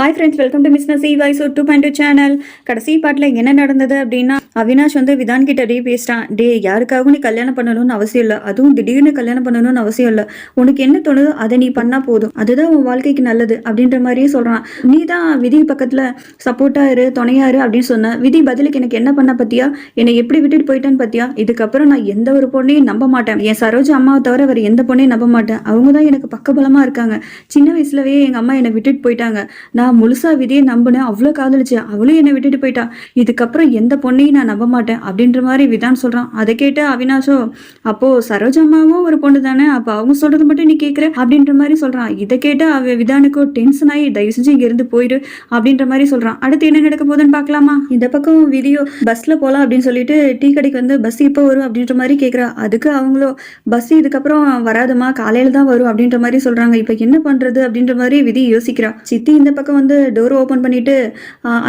Hi friends welcome to Miss நசி voice two point two channel கடைசி பாட்டில் என்ன நடந்தது அப்படின்னா அவினாஷ் வந்து விதான் கிட்ட டே பேசிட்டான் டே யாருக்காகவும் நீ கல்யாணம் பண்ணணும்னு அவசியம் இல்லை. அதுவும் திடீர்னு கல்யாணம் பண்ணணும்னு அவசியம் இல்லை. உனக்கு என்ன தோணுதோ அதை நீ பண்ணால் போதும். அதுதான் உன் வாழ்க்கைக்கு நல்லது அப்படின்ற மாதிரியே சொல்கிறான் நீ தான் விதி பக்கத்தில் சப்போர்ட்டாக இரு துணையாரு அப்படின்னு சொன்ன. விதி பதிலுக்கு எனக்கு என்ன பண்ண பத்தியா? என்னை எப்படி விட்டுட்டு போயிட்டேன்னு பத்தியா? இதுக்கப்புறம் நான் எந்த ஒரு பொண்ணையும் நம்ப மாட்டேன். என் சரோஜா அம்மாவை தவிர வேறு எந்த பொண்ணையும் நம்ப மாட்டேன். அவங்க தான் எனக்கு பக்கபலமாக இருக்காங்க. சின்ன வயசுலவே எங்கள் அம்மா என்னை விட்டுட்டு போயிட்டாங்க. நான் முழுசா விதியை நம்பினேன். அவ்வளோ காதலிச்சேன் அவளும் என்னை விட்டுட்டு போயிட்டா. இதுக்கப்புறம் எந்த பொண்ணையும் நான் நம்ப மாட்டேன். அப்படின்ற மாதிரி விதான் சொல்கிறான் அதை கேட்டு அவினாஷோ அப்போ சரோஜம்மாவும் ஒரு பொண்ணு தானே? அப்போ அவங்க சொல்றது மட்டும் நீ கேட்குற அப்படின்ற மாதிரி சொல்கிறான் இதை கேட்டு அவ விதானுக்கோ டென்ஷன் ஆகி தயவு செஞ்சு இங்கேருந்து போயிரு. அப்படின்ற மாதிரி சொல்கிறான் அடுத்து என்ன நடக்க போகுதுன்னு பார்க்கலாமா? இந்த பக்கம் விதியோ பஸ்ஸில் போகலாம் அப்படின்னு சொல்லிட்டு டீ கடைக்கு வந்து பஸ் இப்போ வரும் அப்படின்ற மாதிரி கேட்குறா அதுக்கு அவங்களோ பஸ் இதுக்கப்புறம் வராதுமா காலையில் தான் வரும் அப்படின்ற மாதிரி சொல்கிறாங்க இப்போ என்ன பண்ணுறது அப்படின்ற மாதிரி விதி யோசிக்கிறா. சித்தி இந்த பக்கம் வந்து டோர் ஓப்பன் பண்ணிட்டு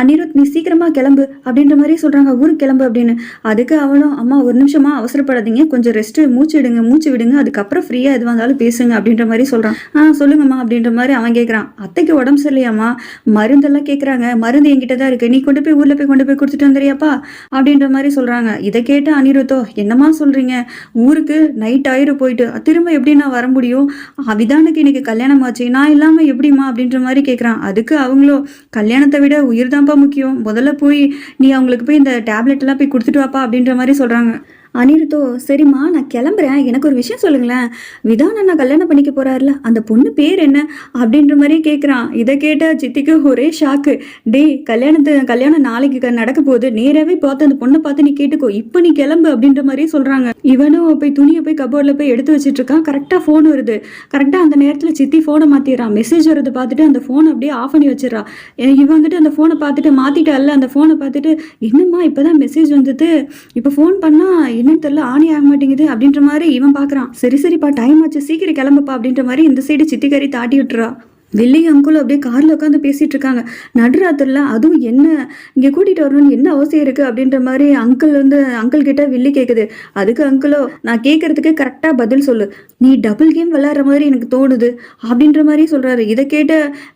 அனிருத் நீ சீக்கிரமா கிளம்பு அப்படின்ற மாதிரி சொல்கிறாங்க ஊருக்கு கிளம்பு அப்படின்னு. அதுக்கு அவளும் அம்மா ஒரு நிமிஷமா அவசரப்படாதீங்க. கொஞ்சம் ரெஸ்ட்டு மூச்சு விடுங்க மூச்சு விடுங்க. அதுக்கப்புறம் ஃப்ரீயாக எது வந்தாலும் பேசுங்க அப்படின்ற மாதிரி சொல்கிறான் ஆ சொல்லுங்கம்மா அப்படின்ற மாதிரி அவன் கேட்குறான் அத்தைக்கு உடம்பு சரியில்லையாம்மா? மருந்தெல்லாம் கேட்குறாங்க மருந்து என்கிட்ட தான் இருக்குது நீ கொண்டு போய் ஊரில் போய் கொண்டு போய் கொடுத்துட்டு வந்துறியாப்பா? அப்படின்ற மாதிரி சொல்கிறாங்க இதை கேட்டு அனிருத்தோ என்னம்மா சொல்கிறீங்க ஊருக்கு நைட் ஆயிரம் போயிட்டு. திரும்ப எப்படி நான் வர முடியும்? அவிதானுக்கு இன்னைக்கு கல்யாணம் ஆச்சு நான் இல்லாமல் எப்படிம்மா? அப்படின்ற மாதிரி கேட்குறான் அதுக்கு அவங்களும் கல்யாணத்தை விட உயிர் தான்ப்பா முக்கியம். முதல்ல போய் நீ அவங்களுக்கு போய் இந்த டேப்லெட் எல்லாம் போய் கொடுத்துட்டு வாப்பா அப்படின்ற மாதிரி சொல்கிறாங்க அனிருத்தோ சரிம்மா நான் கிளம்புறேன். எனக்கு ஒரு விஷயம் சொல்லுங்களேன். விதான் அண்ணா கல்யாணம் பண்ணிக்க போறாருல அந்த பொண்ணு பேர் என்ன? அப்படின்ற மாதிரி கேட்குறான் இதை கேட்ட சித்திக்கு ஒரே ஷாக்கு டேய் கல்யாணத்து கல்யாணம் நாளைக்கு க- நடக்க போகுது. நேராகவே பார்த்து அந்த பொண்ணை பார்த்து நீ கேட்டுக்கோ. இப்போ நீ கிளம்பு அப்படின்ற மாதிரி சொல்கிறாங்க இவனும் போய் துணியை போய் கபோர்டில் போய் எடுத்து வச்சுட்டு இருக்கான். கரெக்டாக ஃபோன் வருது. கரெக்டாக அந்த நேரத்தில் சித்தி ஃபோனை மாற்றிடுறான் மெசேஜ் வருது பார்த்துட்டு அந்த ஃபோனை அப்படியே ஆஃப் பண்ணி வச்சிடறான் இவன் வந்துட்டு அந்த ஃபோனை பார்த்துட்டு மாற்றிட்டால அந்த ஃபோனை பார்த்துட்டு என்னம்மா இப்போ தான் மெசேஜ் வந்துட்டு இப்போ ஃபோன் பண்ணால் என்னன்னு தெரியல ஆணி ஆக மாட்டேங்குது அப்படின்ற மாதிரி இவன் பார்க்குறான் சரி சரிப்பா டைம் ஆச்சு சீக்கிரம் கிளம்புப்பா அப்படின்ற மாதிரி இந்த சைடு சித்திக்காரி தாட்டி விட்டுறா வெள்ளி அங்குள் அப்படியே காரில் உட்காந்து பேசிகிட்டு இருக்காங்க. நடுராத்திரில அதுவும் என்ன இங்கே கூட்டிகிட்டு வரணும்னு என்ன அவசியம் இருக்குது அப்படின்ற மாதிரி அங்கிள் வந்து அங்கிள் கிட்ட வில்லி கேட்குது அதுக்கு அங்கிளோ நான் கேட்கறதுக்கு கரெக்டாக பதில் சொல்லு. நீ டபுள் கேம் விளாட்ற மாதிரி எனக்கு தோணுது அப்படின்ற மாதிரி சொல்கிறாரு இதை கேட்ட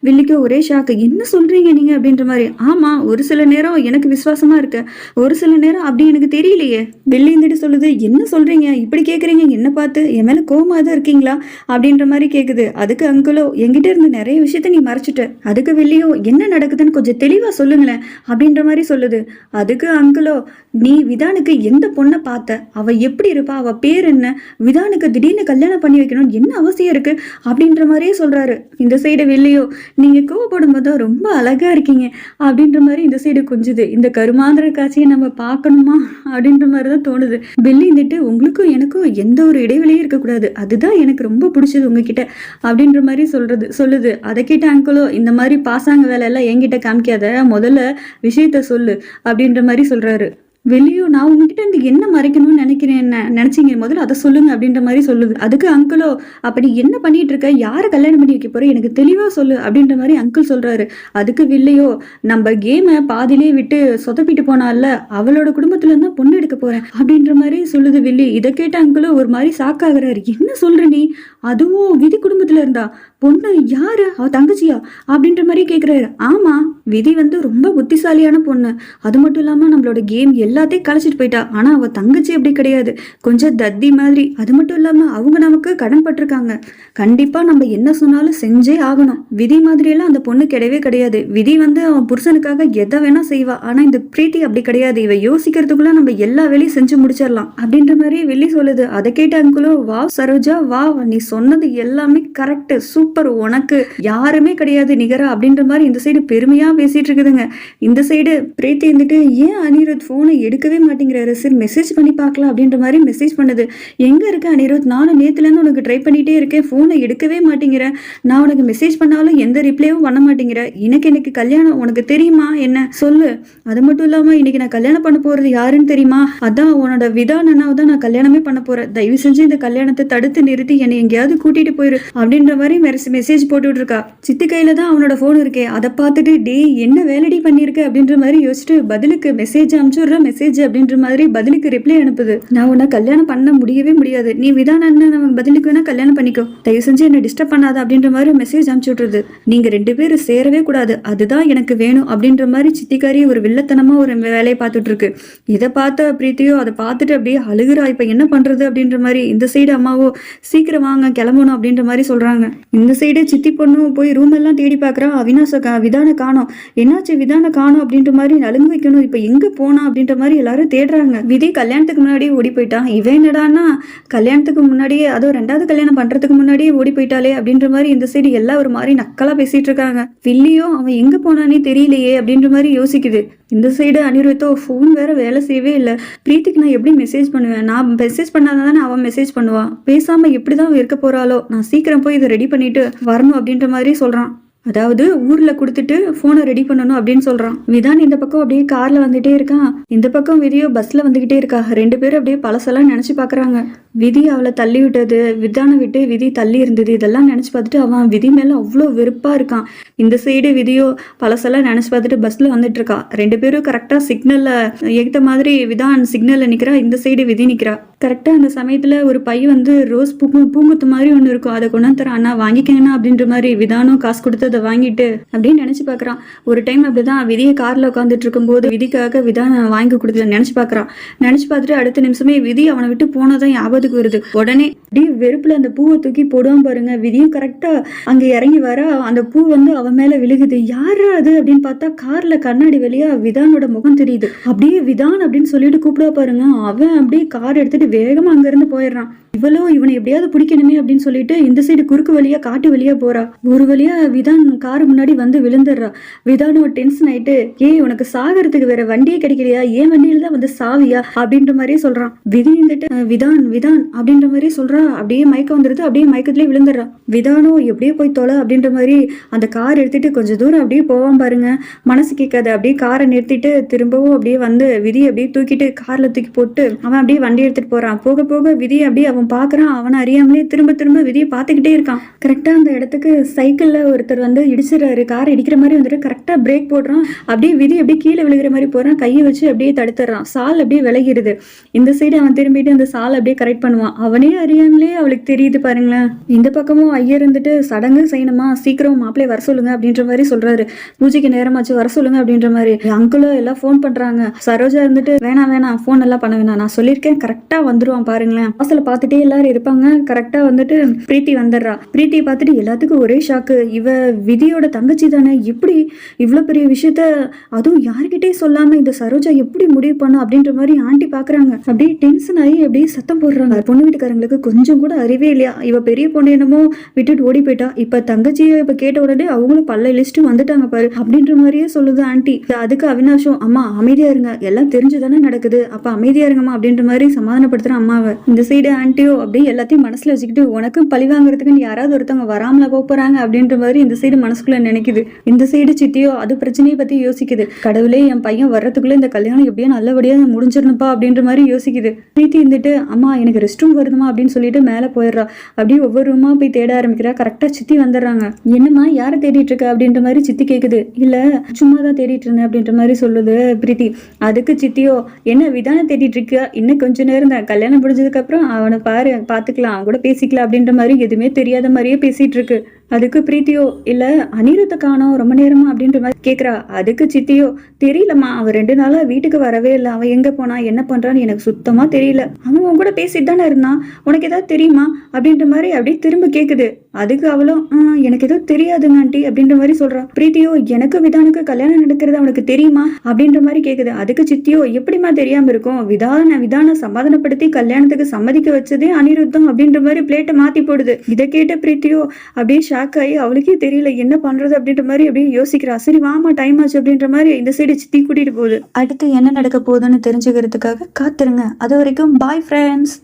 வில்லிக்கு ஒரே ஷாக்கு என்ன சொல்கிறீங்க நீங்கள் அப்படின்ற மாதிரி. ஆமாம் ஒரு சில நேரம் எனக்கு விசுவாசமாக இருக்கு. ஒரு சில நேரம் அப்படி எனக்கு தெரியலையே. வெள்ளி இருந்துட்டு சொல்லுது என்ன சொல்கிறீங்க இப்படி கேட்குறீங்க என்ன பார்த்து என் மேலே கோமாக தான் இருக்கீங்களா? அப்படின்ற மாதிரி கேட்குது அதுக்கு அங்கிளோ என்கிட்ட இருந்து நிறைய விஷயத்த நீ மறைச்சிட்ட. அதுக்கு வெளியோ என்ன நடக்குதுன்னு கொஞ்சம் தெளிவாக சொல்லுங்களேன் அப்படின்ற மாதிரி சொல்லுது. அதுக்கு அங்கிளோ நீ விதானுக்கு எந்த பொண்ணை பார்த்த? அவ எப்படி இருப்பா? அவ பேர் என்ன? விதானுக்கு திடீர்னு கல்யாணம் பண்ணி வைக்கணும்னு என்ன அவசியம் இருக்கு? அப்படின்ற மாதிரியே சொல்றாரு. இந்த சைடு வெளியோ நீங்க கோவப்படும் போது ரொம்ப அழகா இருக்கீங்க. அப்படின்ற மாதிரி இந்த சைடு கொஞ்சுது. இந்த கருமாந்திர காட்சியை நம்ம பார்க்கணுமா? அப்படின்ற மாதிரி தான் தோணுது. வெள்ளி இருந்துட்டு உங்களுக்கும் எனக்கும் எந்த ஒரு இடைவெளியும் இருக்கக்கூடாது. அதுதான் எனக்கு ரொம்ப பிடிச்சது உங்ககிட்ட அப்படின்ற மாதிரி சொல்றது சொல்லுது. அதை கேட்ட அங்கிளோ இந்த மாதிரி பாசாங்க வேலை எல்லாம் என்கிட்ட காமிக்காத முதல்ல விஷயத்த சொல்லு அப்படின்ற மாதிரி சொல்றாரு. வெளியோ நான் உங்ககிட்ட இருந்து என்ன மறைக்கணும்னு நினைக்கிறேன் என்ன நினைச்சீங்க முதல்ல அதை சொல்லுங்க அப்படின்ற மாதிரி சொல்லுது. அதுக்கு அங்கிளோ அப்படி என்ன பண்ணிட்டு இருக்க யாரை கல்யாணம் பண்ணி வைக்க போற எனக்கு தெளிவா சொல்லு அப்படின்ற மாதிரி அங்கிள் சொல்றாரு. அதுக்கு வில்லையோ நம்ம கேமை பாதியிலே விட்டு சொதப்பிட்டு போனால அவளோட குடும்பத்துல இருந்தா பொண்ணு எடுக்க போறேன் அப்படின்ற மாதிரி சொல்லுது வில்லி. இதை கேட்ட அங்கிளோ ஒரு மாதிரி சாக்காகிறாரு என்ன சொல்ற நீ? அதுவும் விதி குடும்பத்துல இருந்தா பொண்ணு யாரு? அவ தங்கச்சியா? அப்படின்ற மாதிரி கேக்குறாரு. ஆமா விதி வந்து ரொம்ப புத்திசாலியான பொண்ணு. அது மட்டும் இல்லாம நம்மளோட கேம் எல்லாத்தையும் கலைச்சிட்டு போயிட்டா. ஆனா அவ தங்கச்சி அப்படி கிடையாது. கொஞ்சம் தத்தி மாதிரி. அது மட்டும் இல்லாம அவங்க நமக்கு கடன் பட்டிருக்காங்க. கண்டிப்பா நம்ம என்ன சொன்னாலும் செஞ்சே ஆகணும். விதி மாதிரி எல்லாம் அந்த பொண்ணு கிடையவே கிடையாது. விதி வந்து அவன் புருஷனுக்காக எதை வேணா செய்வா. ஆனா இந்த பிரீத்தி அப்படி கிடையாது. இவ யோசிக்கிறதுக்குள்ள நம்ம எல்லா வேலையும் செஞ்சு முடிச்சிடலாம். அப்படின்ற மாதிரி வெள்ளி சொல்லுது. அதை கேட்ட அங்குலோ வா சரோஜா வா நீ சொன்னது எல்லாமே கரெக்டு சூப்பர் உனக்கு யாருமே கிடையாது நிகரா அப்படின்ற மாதிரி இந்த சைடு பெருமையா பேசிட்டு இருக்குதுங்க. இந்த சைடு பிரீத்தி இருந்துட்டு ஏன் அனிருத் போனை எடுக்கவே மாட்டேங்கிறாரு? சரி மெசேஜ் பண்ணி பார்க்கலாம் அப்படின்ற மாதிரி மெசேஜ் பண்ணுது. எங்க இருக்க அனிருத்? நானும் நேத்துல இருந்து உனக்கு ட்ரை பண்ணிட்டே இருக்கேன். போனை எடுக்கவே மாட்டேங்கிறேன் நான் உனக்கு மெசேஜ் பண்ணாலும் எந்த ரிப்ளையும் பண்ண மாட்டேங்கிற. எனக்கு எனக்கு கல்யாணம் உனக்கு தெரியுமா? என்ன? சொல்லு. அது மட்டும் இல்லாம இன்னைக்கு நான் கல்யாணம் பண்ண போறது யாருன்னு தெரியுமா? அதான் உன்னோட விதான் அண்ணாவை தான் நான் கல்யாணமே பண்ண போறேன். தயவு செஞ்சு இந்த கல்யாணத்தை தடுத்து நிறுத்தி என்னை எங்கேயாவது எங்கேயாவது கூட்டிட்டு போயிரு அப்படின்ற மாதிரி மெசேஜ் போட்டுட்டு இருக்கா சித்தி கையில தான் அவனோட ஃபோன் இருக்கே. அதை பார்த்துட்டு டே என்ன வேலைடி பண்ணியிருக்க அப்படின்ற மாதிரி யோசிச்சுட்டு பதிலுக்கு மெசேஜ் அனுப்பிச்சுடுற. மெசேஜ் அப்படின்ற மாதிரி பதிலுக்கு ரிப்ளை அனுப்புது. நான் உன்னை கல்யாணம் பண்ண முடியவே முடியாது. நீ விதான நம்ம பதிலுக்கு வேணா கல்யாணம் பண்ணிக்கோ. தயவு செஞ்சு என்ன டிஸ்டர்ப் பண்ணாத. அப்படின்ற மாதிரி மெசேஜ் அனுப்பிச்சு நீங்க ரெண்டு பேரும் சேரவே கூடாது. அதுதான் எனக்கு வேணும். அப்படின்ற மாதிரி சித்திக்காரி ஒரு வில்லத்தனமா ஒரு வேலையை பார்த்துட்டு இருக்கு இதை பார்த்த பிரீத்தியோ அதை பார்த்துட்டு அப்படியே அழுகுறா. இப்ப என்ன பண்றது? அப்படின்ற மாதிரி இந்த சைடு அம்மாவோ சீக்கிரம் வாங்க கிளம்பணும் அப்படின்ற மாதிரி சொல்றாங்க. இந்த சைடு சித்தி பொண்ணும் போய் ரூம் எல்லாம் தேடி பார்க்கறா. அவினாச கா விதான காணோம். என்னாச்சு விதான காணும் அப்படின்ற மாதிரி நலுங்கு வைக்கணும். இப்ப எங்க போனா அப்படின்ற மாதிரி எல்லாரும் தேடுறாங்க. விதி கல்யாணத்துக்கு முன்னாடியே ஓடி போயிட்டான். இவன் என்னடானா கல்யாணத்துக்கு முன்னாடியே அதுவும் ரெண்டாவது கல்யாணம் பண்றதுக்கு முன்னாடியே ஓடி போயிட்டாலே அப்படின்ற மாதிரி இந்த சைடு எல்லாம் ஒரு மாதிரி நக்கலா பேசிட்டு இருக்காங்க. வில்லியோ அவன் எங்க போனானே தெரியலையே அப்படின்ற மாதிரி யோசிக்குது. இந்த சைடு அனிருத்தோ ஃபோன் வேற வேலை செய்யவே இல்லை. பிரீத்திக்கு நான் எப்படி மெசேஜ் பண்ணுவேன்? நான் மெசேஜ் பண்ணாதான் தானே அவன் மெசேஜ் பண்ணுவான் பேசாமல் எப்படி தான் இருக்க போகிறாளோ நான் சீக்கிரம் போய் இதை ரெடி பண்ணிட்டு வரணும் அப்படின்ற மாதிரி சொல்கிறான் அதாவது ஊர்ல கொடுத்துட்டு போனை ரெடி பண்ணணும் அப்படின்னு சொல்றான் விதான் இந்த பக்கம் அப்படியே கார்ல வந்துட்டே இருக்கான் இந்த பக்கம் விதியோ பஸ்ல வந்துகிட்டே இருக்கா ரெண்டு பேரும் அப்படியே பழசெல்லாம் நினைச்சு பாக்குறாங்க விதி அவளை தள்ளி விட்டது விதானை விட்டு விதி தள்ளி இருந்தது இதெல்லாம் நினைச்சு பார்த்துட்டு அவன் விதி மேல அவ்வளோ வெறுப்பா இருக்கான் இந்த சைடு விதியோ பழசெல்லாம் நினைச்சு பார்த்துட்டு பஸ்ல வந்துட்டு இருக்கா ரெண்டு பேரும் கரெக்டா சிக்னல்ல ஏத்த மாதிரி விதான் சிக்னல்ல நிக்கிறா இந்த சைடு விதி நிக்கிறா கரெக்டா அந்த சமயத்துல ஒரு பை வந்து ரோஸ் பூ பூங்குத்து மாதிரி ஒன்று இருக்கும் அதை கொண்டாந்து தர அண்ணா வாங்கிக்கங்கண்ணா அப்படின்ற மாதிரி விதானும் காசு கொடுத்தது அதை வாங்கிட்டு அப்படின்னு நினைச்சு பாக்குறான் ஒரு டைம் அப்படிதான் விதியை கார்ல உட்காந்துட்டு இருக்கும்போது விதிக்காக விதான் வாங்கி கொடுத்து நினைச்சு பாக்குறான் நினைச்சு பார்த்துட்டு அடுத்த நிமிஷமே விதி அவனை விட்டு போனதான் ஞாபகத்துக்கு வருது. உடனே அப்படியே வெறுப்புல அந்த பூவை தூக்கி போடுவான் பாருங்க. விதியும் கரெக்டா அங்க இறங்கி வர. அந்த பூ வந்து அவன் மேல விழுகுது. யாரு அது? அப்படின்னு பார்த்தா கார்ல கண்ணாடி வழியா விதானோட முகம் தெரியுது. அப்படியே விதான் அப்படின்னு சொல்லிட்டு கூப்பிட பாருங்க. அவன் அப்படியே கார் எடுத்துட்டு வேகமா அங்க இருந்து போயிடுறான். இவளோ இவனை எப்படியாவது பிடிக்கணுமே அப்படின்னு சொல்லிட்டு இந்த சைடு குறுக்கு வழியா காட்டு வழியா போறா. ஒரு வழியா விதான் கார் முன்னாடி வந்து விழுந்துடுறா. விதானோ டென்ஷன் ஆயிட்டு ஏய் உனக்கு சாகறதுக்கு வேற வண்டியே கிடைக்கலையா? ஏன் வண்டியில தான் வந்து சாவியா? அப்படின்ற மாதிரியே சொல்றான். விதி இருந்துட்டு விதான் விதான் அப்படின்ற மாதிரி சொல்றா. அப்படியே மயக்கம் வந்துருது. அப்படியே மயக்கத்திலே விழுந்துடுறா. விதானோ எப்படியே போய் தொலை அப்படின்ற மாதிரி அந்த கார் எடுத்துட்டு கொஞ்சம் தூரம் அப்படியே போவான் பாருங்க. மனசு கேட்காது. அப்படியே காரை நிறுத்திட்டு திரும்பவும் அப்படியே வந்து விதி அப்படியே தூக்கிட்டு கார்ல தூக்கி போட்டு அவன் அப்படியே வண்டி எடுத்துட்டு போறான். போக போக விதி அப்படியே அவன் பாக்குறான் அவனை அறியாமலே திரும்ப திரும்ப விதியை பார்த்துக்கிட்டே இருக்கான். கரெக்டா அந்த இடத்துக்கு சைக்கிள்ல ஒருத்தர் வந்து இடிச்சிடறாரு. கார் இடிக்கிற மாதிரி வந்துட்டு கரெக்டாக பிரேக் போடுறான். அப்படியே விதி அப்படியே கீழே விழுகிற மாதிரி போகிறான் கையை வச்சு அப்படியே தடுத்துறான் சால் அப்படியே விலகிடுது இந்த சைடு அவன் திரும்பிட்டு அந்த சால் அப்படியே கரெக்ட் பண்ணுவான். அவனே அறியாமலே அவளுக்கு தெரியுது பாருங்களேன். இந்த பக்கமும் ஐயர் இருந்துட்டு சடங்கு செய்யணுமா? சீக்கிரம் மாப்பிள்ளை வர சொல்லுங்க அப்படின்ற மாதிரி சொல்றாரு. பூஜைக்கு நேரமாச்சு வர சொல்லுங்க அப்படின்ற மாதிரி. அங்கிளும் எல்லாம் ஃபோன் பண்றாங்க. சரோஜா இருந்துட்டு வேணாம் வேணாம் ஃபோன் எல்லாம் பண்ண வேணாம். நான் சொல்லியிருக்கேன். கரெக்டா வந்துருவான் பாருங்களேன். வாசல பார்த்துட்டே எல்லாரும் இருப்பாங்க. கரெக்டா வந்துட்டு பிரீத்தி வந்துடுறா. பிரீத்தி பார்த்துட்டு எல்லாத்துக்கும் ஒரே ஷாக்கு இவ விதியோட தங்கச்சி தானே? எப்படி இவ்வளோ பெரிய விஷயத்த அதுவும் யாருக்கிட்டே சொல்லாம இந்த சரோஜா எப்படி முடிவு பண்ணும் அப்படின்ற மாதிரி ஆண்டி பாக்குறாங்க. அப்படியே டென்ஷன் ஆகி அப்படியே சத்தம் போடுறாங்க. பொண்ணு வீட்டுக்காரங்களுக்கு கொஞ்சம் கூட அறிவே இல்லையா? இவ பெரிய பொண்ணு என்னமோ விட்டுட்டு ஓடி போயிட்டா. இப்ப தங்கச்சியை இப்ப கேட்ட உடனே அவங்களும் பல்ல லிஸ்ட்டு வந்துட்டாங்க பாரு அப்படின்ற மாதிரியே சொல்லுது ஆண்டி. அதுக்கு அவினாஷும் அம்மா அமைதியா இருங்க. எல்லாம் தெரிஞ்சுதானே நடக்குது. அப்ப அமைதியா இருங்கம்மா அப்படின்ற மாதிரி சமாதானப்படுத்துற அம்மாவை. இந்த சைடு ஆண்டியோ அப்படியே எல்லாத்தையும் மனசுல வச்சுக்கிட்டு உனக்கு பழி வாங்குறதுக்கு யாராவது ஒருத்தவங்க வராமல போக போறாங்க அப்படின்ற மாதிரி இந்த சைடு மனசுக்குள்ள நினைக்குது. இந்த சைடு சித்தியோ அது பிரச்சனையை பத்தி யோசிக்குது. கடவுளே என் பையன் வர்றதுக்குள்ள இந்த கல்யாணம் எப்படியோ நல்லபடியா முடிஞ்சிடணும்ப்பா அப்படின்ற மாதிரி யோசிக்குது. பிரீத்தி இருந்துட்டு அம்மா எனக்கு ரெஸ்ட் ரூம் வருதுமா அப்படின்னு சொல்லிட்டு மேலே போயிடுறா. அப்படியே ஒவ்வொரு ரூமா போய் தேட ஆரம்பிக்கிறா. கரெக்டா சித்தி வந்துடுறாங்க. என்னம்மா யாரை தேடிட்டு இருக்க? அப்படின்ற மாதிரி சித்தி கேக்குது. இல்ல சும்மா தான் தேடிட்டு இருந்தேன் அப்படின்ற மாதிரி சொல்லுது பிரீத்தி. அதுக்கு சித்தியோ என்ன விதான தேடிட்டு இருக்க இன்னும் கொஞ்ச நேரம் தான். கல்யாணம் முடிஞ்சதுக்கு அப்புறம் அவனை பாரு பாத்துக்கலாம். அவன் கூட பேசிக்கலாம். அப்படின்ற மாதிரி எதுவுமே தெரியாத மாதிரியே பேசிட்டு இருக்கு. அதுக்கு பிரீத்தியோ இல்ல அனிருத்த காணோம் ரொம்ப நேரமா? அப்படின்ற மாதிரி கேக்குறா. அதுக்கு சித்தியோ தெரியலம்மா அவன் ரெண்டு நாளா வீட்டுக்கு வரவே இல்லை. அவன் எங்க போனா என்ன பண்றான்னு எனக்கு சுத்தமா தெரியல. அவன் உன் கூட பேசிட்டு தானே இருந்தான். உனக்கு ஏதாவது தெரியுமா? அப்படின்ற மாதிரி அப்படியே திரும்ப கேக்குது. அதுக்கு அவளும் எனக்கு ஏதோ தெரியாதுங்க ஆண்டி அப்படின்ற மாதிரி சொல்றான் பிரீத்தியோ எனக்கு விதானுக்கு கல்யாணம் நடக்கிறது அவனுக்கு தெரியுமா? அப்படின்ற மாதிரி கேக்குது. அதுக்கு சித்தியோ எப்படிம்மா தெரியாம இருக்கும்? விதான விதான சமாதானப்படுத்தி கல்யாணத்துக்கு சம்மதிக்க வச்சதே அனிருத்தம் அப்படின்ற மாதிரி பிளேட்டை மாத்தி போடுது. இதை கேட்ட பிரீத்தியோ அப்படியே ஷாக் ஆகி அவளுக்கே தெரியல என்ன பண்றது? அப்படின்ற மாதிரி அப்படியே யோசிக்கிறா. சரி வாமா டைம் ஆச்சு அப்படின்ற மாதிரி இந்த சைடு சித்தி கூட்டிட்டு போகுது. அடுத்து என்ன நடக்க போகுதுன்னு தெரிஞ்சுக்கிறதுக்காக காத்துருங்க. அது வரைக்கும் பாய் ஃப்ரெண்ட்ஸ்